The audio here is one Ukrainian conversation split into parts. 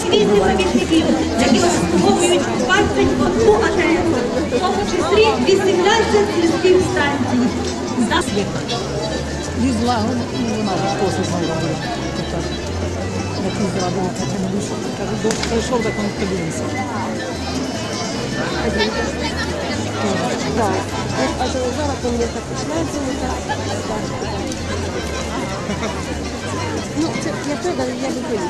48 робітників, які обслуговують 21 АТС, в тому числі 18 сільських станцій. За- Їздила, ну, вона ж досить знає робила. Так, як їздила, було так, не вийшов. Кажу, «До- прийшов, так він подивився. Так. А то зараз у мене так починається, не так. Ну, це я правда, я люблю.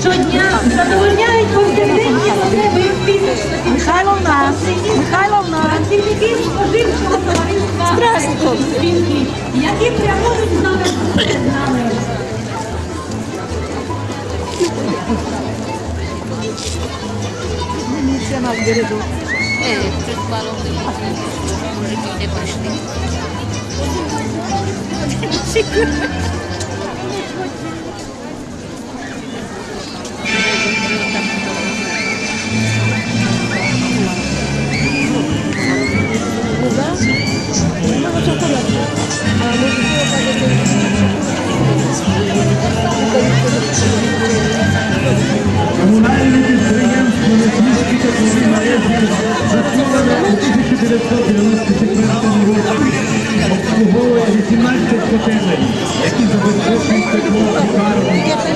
Щодня задовольняють повсякденні потреби фізичної Михайловна, Михайловна. працівників споживчого товариства «Спілки», які прямують з нами Müzisyen abi böyle doğru. Evet, çocuklar olduğu için çocukluğuyla barıştık. Teşekkür ederim.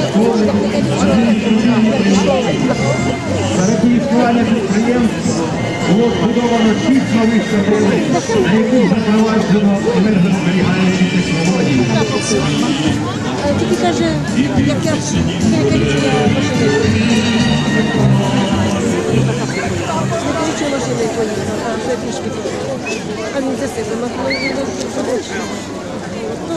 Лікарні, школи, адміністративні приміщення. За було збудовано 6 нових котелень, на яких запроваджено енергозберігаючі технології. Тільки каже, як я машини. Ну,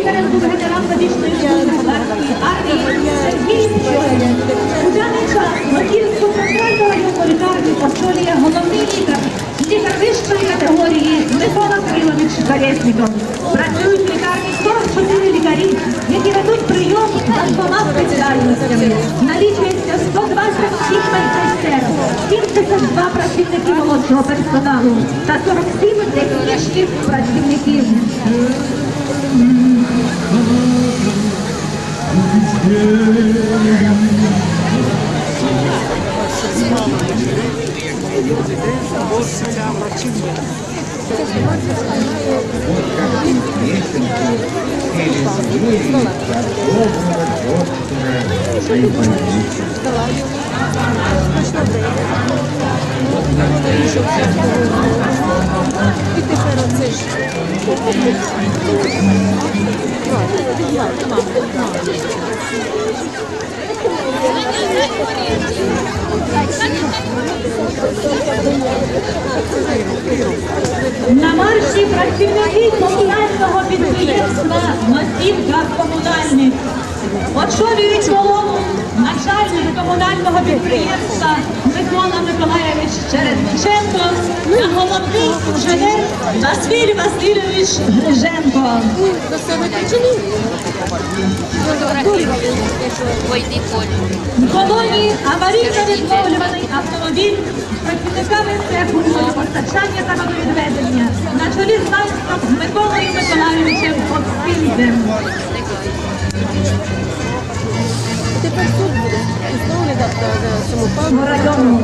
Колєсніков. Працюють в лікарні 44 лікарі, які ведуть прийом за двома спеціальностями. Налічується 127 медсестер, 72 працівники молодшого персоналу та 47 технічних працівників. І тепер оце ж. На марші працівники комунального підприємства Мостівка комунальник. Очолюють колону начальник комунального підприємства Микола Миколаєвич Чередниченко та головний інженер Василь Васильович Гриженко. Колонії аварійно відновлюваний автомобіль з працівниками цеху водопостачання та водовідведення на чолі з Миколою Миколаєвичем Обспільним. Тепер суд буде. І знову не дав самопал. району.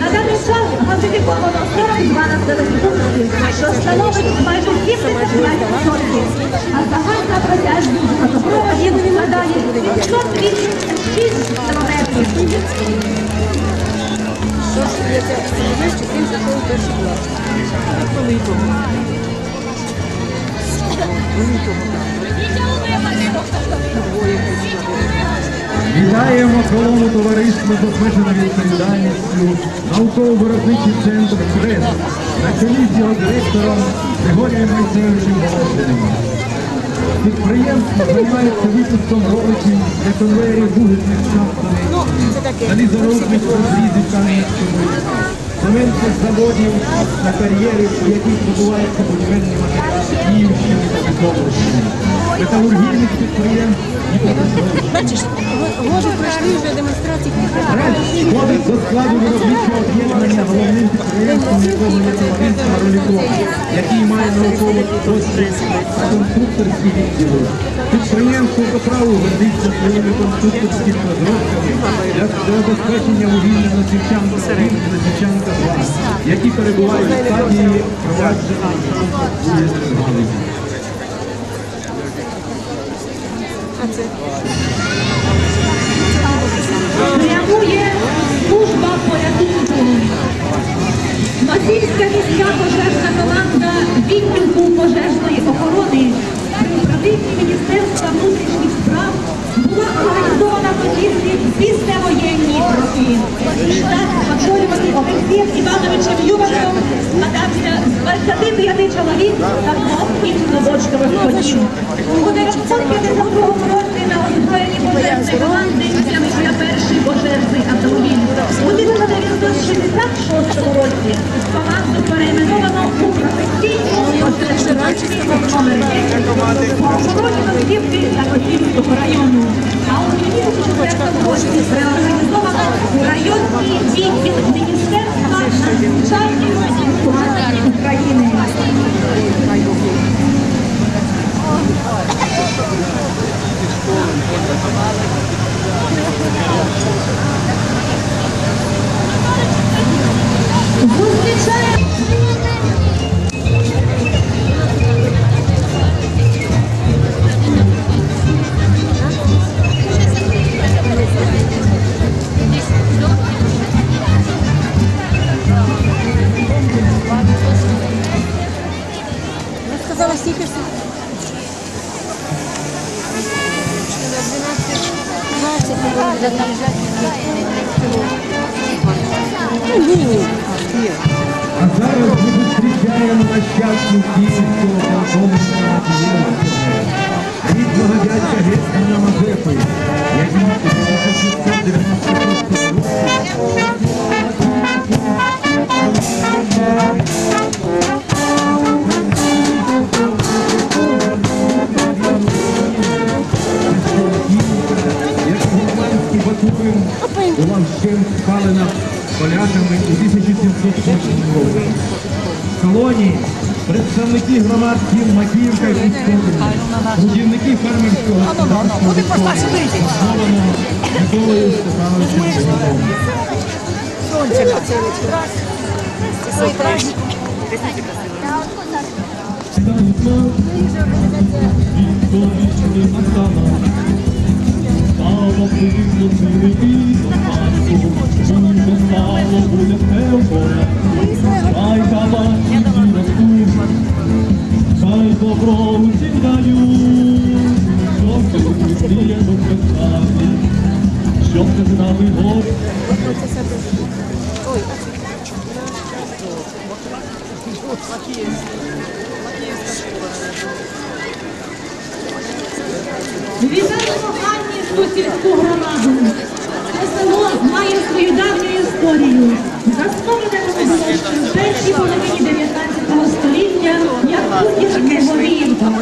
На даний час газифіковано 42 населених пунктів, що становить майже 75%, а загальна протяжність газопроводів складає 186 кілометрів. Що ж, я це знаєш, чи ти закон перший клас. І того. Вітаємо колону товариства з обмеженою відповідальністю, науково-виробничий центр «Хрест» на чолі з його директором Григорієм Майсевичем Волошиним. Підприємство займається випуском роликів для конвеєрів вугільних шахтових, залізоробних розрізів Кам'янського, цементних заводів та кар'єрів, у яких добуваються будівельні матеріали Київщини та Житомирщини, металургійних підприємств і. Бачиш, може пройшли вже демонстрації. Входить до складу виробничого об'єднання головним підприємством, якого є товариство який має науково дослідний та конструкторські відділи. Підприємство по праву гордиться своїми конструкторськими розробками для забезпечення вугілля на Сівчанка 1 і на Сівчанка 2, які перебувають в стадії галузі. А служба порятунку. Масівська міська пожежна 25 чоловік та двох іншодобочкових котів. У 1952 році на озброєнні пожежної команди з'явився перший пожежний автомобіль. У 1966 році команду перейменовано у професійну пожежну номер 10 по охороні Максимки та Котівського району. А у 2004 році Зустрічаємо я сказала стільки ж. 12, 20, Ні, А зараз ми зустрічаємо нащадків київського полковника Євгена, рідного дядька Гетьмана Мазепи, який у 1696 році Батурин була вщент спалена поляками у 1708 році. В колонії представники громадських Макіївка і трудівники фермерського господарства заснованого Миколою Степановичем Богом. Стало Вітаємо Аннівську сільську громаду. Це село має свою давню історію. Ще в першій половині 19 століття як хутір Горіївка.